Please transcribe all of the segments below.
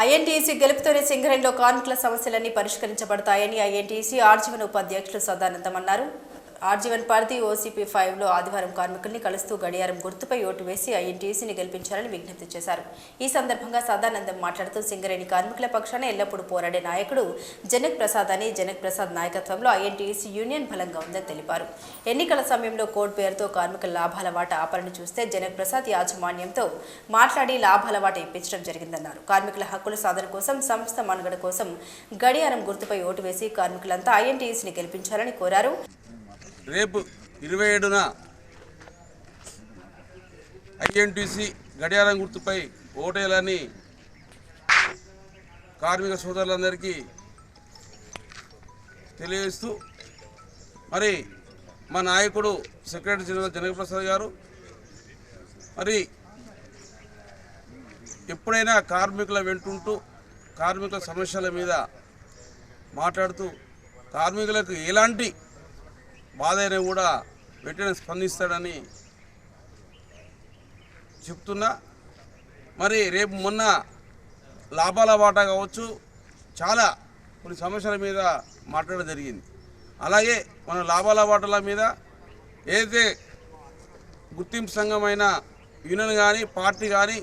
INTUC గెలుపుతోనే సింగరేణిలో కార్మికుల సమస్యలన్నీ పరిష్కరించబడతాయని ఐఎన్టీసీ ఆర్జీవన్ ఉపాధ్యక్షులు సదానందం అన్నారు. ఆర్జీవన్ పరిధి ఓసీపీ ఫైవ్లో ఆదివారం కార్మికుల్ని కలుస్తూ గడియారం గుర్తుపై ఓటు వేసి ఐఎన్టీసీని గెలిపించాలని విజ్ఞప్తి చేశారు. ఈ సందర్భంగా సదానందం మాట్లాడుతూ సింగరేణి కార్మికుల పక్షాన ఎల్లప్పుడూ పోరాడే నాయకుడు జనక్ ప్రసాద్ అని జనక్ ప్రసాద్ నాయకత్వంలో ఐఎన్టీసీ యూనియన్ బలంగా ఉందని తెలిపారు. ఎన్నికల సమయంలో కోడ్ పేరుతో కార్మికుల లాభాల వాట ఆపరణ చూస్తే జనక్ ప్రసాద్ యాజమాన్యంతో మాట్లాడి లాభాల వాట ఇప్పించడం జరిగిందన్నారు. కార్మికుల హక్కుల సాధన కోసం సంస్థ మనుగడ కోసం గడియారం గుర్తుపై ఓటు వేసి కార్మికులంతా ఐఎన్టీసీని గెలిపించాలని కోరారు. రేపు ఇరవై ఏడున ఐఎన్టీసీ గడియారం గుర్తుపై ఓటేయాలని కార్మిక సోదరులందరికీ తెలియజేస్తూ మరి మా నాయకుడు సెక్రటరీ జనరల్ జనకప్రసాద్ గారు మరి ఎప్పుడైనా కార్మికుల వెంటుంటూ కార్మికుల సమస్యల మీద మాట్లాడుతూ కార్మికులకు ఎలాంటి బాధ కూడా వెంటనే స్పందిస్తాడని చెప్తున్నా. మరి రేపు మొన్న లాభాల వాటా కావచ్చు చాలా కొన్ని సమస్యల మీద మాట్లాడడం జరిగింది. అలాగే మన లాభాల వాటాల మీద ఏదైతే గుర్తింపు సంఘమైన యూనియన్ కానీ పార్టీ కానీ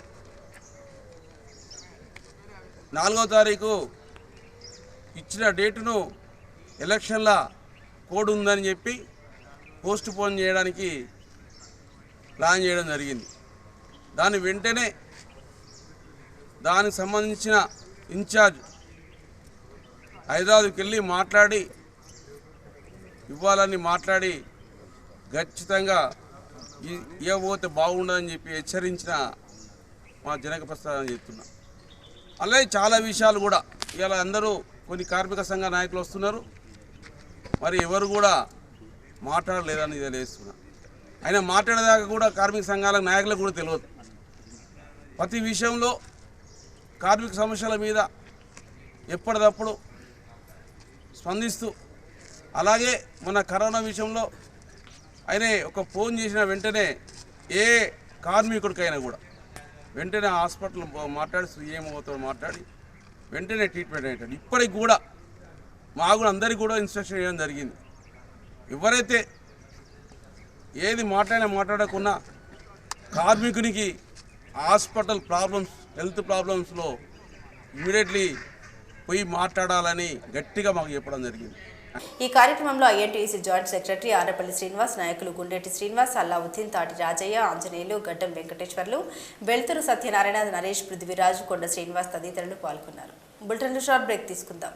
నాలుగో తారీఖు ఇచ్చిన డేటును ఎలక్షన్ల కోడ్ ఉందని చెప్పి పోస్ట్ పోన్ చేయడానికి ప్లాన్ చేయడం జరిగింది. దాని వెంటనే దానికి సంబంధించిన ఇన్ఛార్జ్ హైదరాబాద్కి వెళ్ళి మాట్లాడి ఇవ్వాలని మాట్లాడి ఖచ్చితంగా ఇవ్వబోతే బాగుండదని చెప్పి హెచ్చరించిన మా జనక ప్రస్థానం చెప్తున్నా. అలాగే చాలా విషయాలు కూడా ఇలా అందరూ కొన్ని కార్మిక సంఘ నాయకులు వస్తున్నారు. మరి ఎవరు కూడా మాట్లాడలేదని తెలియజేస్తున్నా ఆయన మాట్లాడేదాకా కూడా కార్మిక సంఘాల నాయకులకు కూడా తెలియదు. ప్రతి విషయంలో కార్మిక సమస్యల మీద ఎప్పటికప్పుడు స్పందిస్తూ అలాగే మన కరోనా విషయంలో ఆయన ఒక ఫోన్ చేసిన వెంటనే ఏ కార్మికుడికైనా కూడా వెంటనే హాస్పిటల్ మాట్లాడి సీఎంఓతో మాట్లాడి వెంటనే ట్రీట్మెంట్ అయ్యాడు ఇప్పటికి కూడా మా కూడా అందరికీ కూడా ఇన్స్ట్రక్షన్ ఇవ్వడం జరిగింది. ఎవరైతే ఏది మాట్లాడినా మాట్లాడకున్నా కార్మికునికి హాస్పిటల్ ప్రాబ్లమ్స్ హెల్త్ ప్రాబ్లమ్స్లో ఇమీడియట్లీ పోయి మాట్లాడాలని గట్టిగా మాకు చెప్పడం జరిగింది. ఈ కార్యక్రమంలో INTC joint secretary Arapalli Srinivas నాయకులు గుండెటి శ్రీనివాస్ అల్లావుద్దీన్ తాటి రాజయ్య ఆంజనేయులు గడ్డం వెంకటేశ్వర్లు వెల్తురు సత్యనారాయణ నరేష్ పృథ్వీరాజు కొండ శ్రీనివాస్ తదితరులు పాల్గొన్నారు. బులెటిన్లో షార్ట్ బ్రేక్ తీసుకుందాం.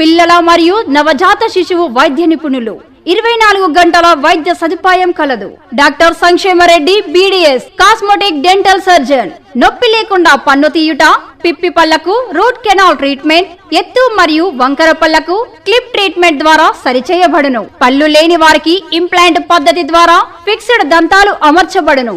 పిల్లల మరియు నవజాత శిశువు వైద్య నిపుణులు. ఇరవై నాలుగు గంటల వైద్య సదుపాయం కలదు. Doctor Sankshema Reddy BDS cosmetic dental surgeon. నొప్పి లేకుండా పన్ను తీయుట పిప్పి పళ్ళకు రూట్ కెనాల్ ట్రీట్మెంట్ ఎత్తు మరియు వంకర పళ్ళకు క్లిప్ ట్రీట్మెంట్ ద్వారా సరిచేయబడును. పళ్ళు లేని వారికి ఇంప్లాంట్ పద్ధతి ద్వారా ఫిక్స్డ్ దంతాలు అమర్చబడును.